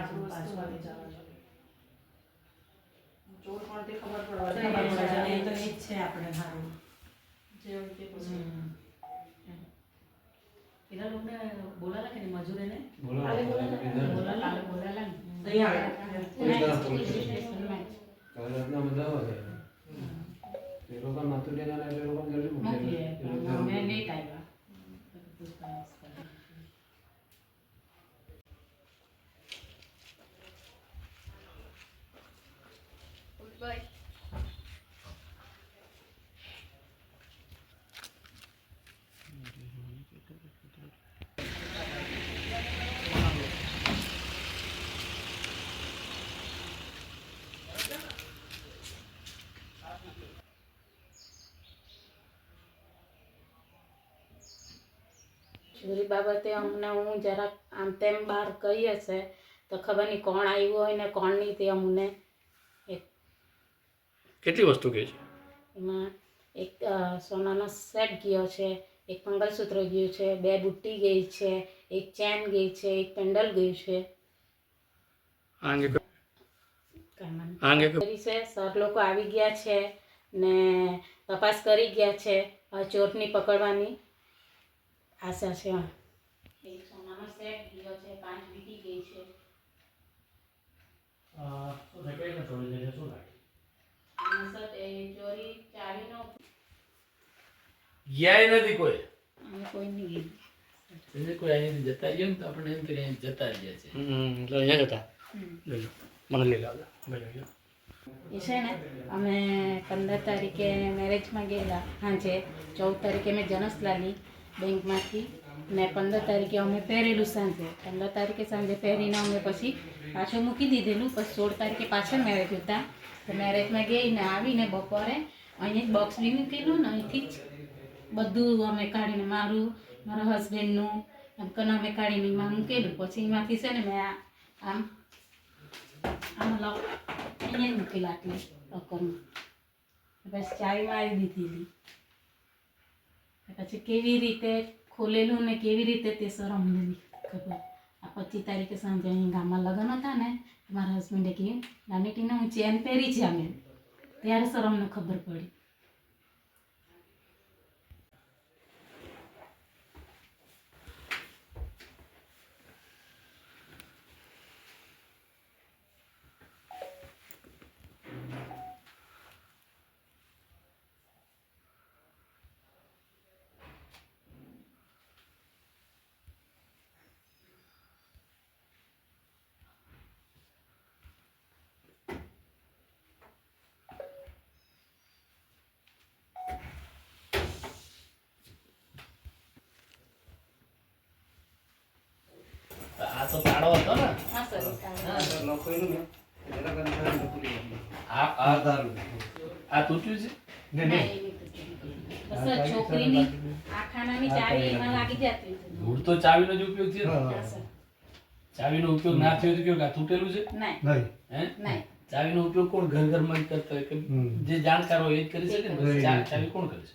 આપણું પાછું આવી જવા જોઈએ ચોર પણ તે ખબર પડવા તો છે આપણે સારું જેમ કે પછી પેલા લોકોને બોલાલા કે નહીં? મજૂરીને? બોલો આલે બોલો ને. બોલાલા બોલાલા ને નહીં આવે. કલરના બધા હોય એ લોકો માથું લેના એ લોકો જલ્દી મૂકે. મોકલીએ એ લોકો પણ અમે જલ્દી- લેટ આવ્યા પૂછતાછ કરી. ચોરી બાબતે અમને હું જરાક આમ તેમ બહાર કહી હશે તો ખબર નહીં કોણ આવ્યું હોય ને કોણ નહીં તે અમને કેટલી વસ્તુ કહે છે? એમાં એક સોનાનો સેટ ગયો છે એક મંગળસૂત્ર ગયું છે બે બુટ્ટી ગઈ છે એક ચેન ગઈ છે એક પેન્ડલ ગયું છે. સર લોકો આવી ગયા છે ને તપાસ કરી ગયા છે ચોટની પકડવાની. આશા છે એક સોનાનો સેટ ગયો છે પાંચ વીટી ગઈ છે અને સર એ ચોરી ચાવીનો ગયા નથી કોઈ અમે કોઈ નહીં એને કોઈ અહીંયાથી જતા રહીએ ને તો આપણે એમ કે જતા રહ્યા છે એટલે અહીંયા જતા મને લઈ લાવજો એ છે ને અમે પંદર તારીખે મેરેજમાં ગયેલા સાંજે ચૌદ તારીખે મેં જનસ લાવી બેંકમાંથી ને પંદર તારીખે અમે પહેરેલું સાંજે. પંદર તારીખે સાંજે પહેરીને અમે પછી પાછું મૂકી દીધેલું, પછી સોળ તારીખે પાછળ મેરેજ હતા તો મેરેજમાં ગઈને આવીને બપોરે અહીં જ બોક્સ બી મૂકેલું ને અહીંથી જ બધું અમે કાઢીને મારું, મારા હસબન્ડનું એમ કને અમે કાઢીને એમાં મૂકેલું. પછી એમાંથી છે ને મેં આમ આમ લોક અહીંયા મૂકેલા આટલી લોકરમાં બસ ચાવી મારી દીધેલી. પછી કેવી રીતે ખોલેલું ને કેવી રીતે તે સર અમને ખબર. આ પચીસ તારીખે સાંજે અહીં ગામમાં લગ્ન હતા ને મારા હસબન્ડે કહ્યું નાની ટીને હું ચેન પહેરી છે અમે ત્યારે સર અમને ખબર પડી આ તો તાળો હતો ને? હા સર. લખેલું ને એના કરતા લખેલું આ આ દારૂ. આ તૂટ્યું છે? સર છોકરીની આ ખાનાની ચાવી એમાં લાગી જતી ધૂળ તો ચાવીનો જ ઉપયોગ છે ને? હા. સર. ચાવીનો ઉપયોગ ના થયો તો કેવું કે આ તૂટેલું છે? નહીં. નહીં. હે? નહીં. ચાવીનો ઉપયોગ કોણ ઘર ઘરમાં કરતો હોય કે. જે જાણકાર હોય એ જ કરી શકે ને? ચાવી કોણ કરે છે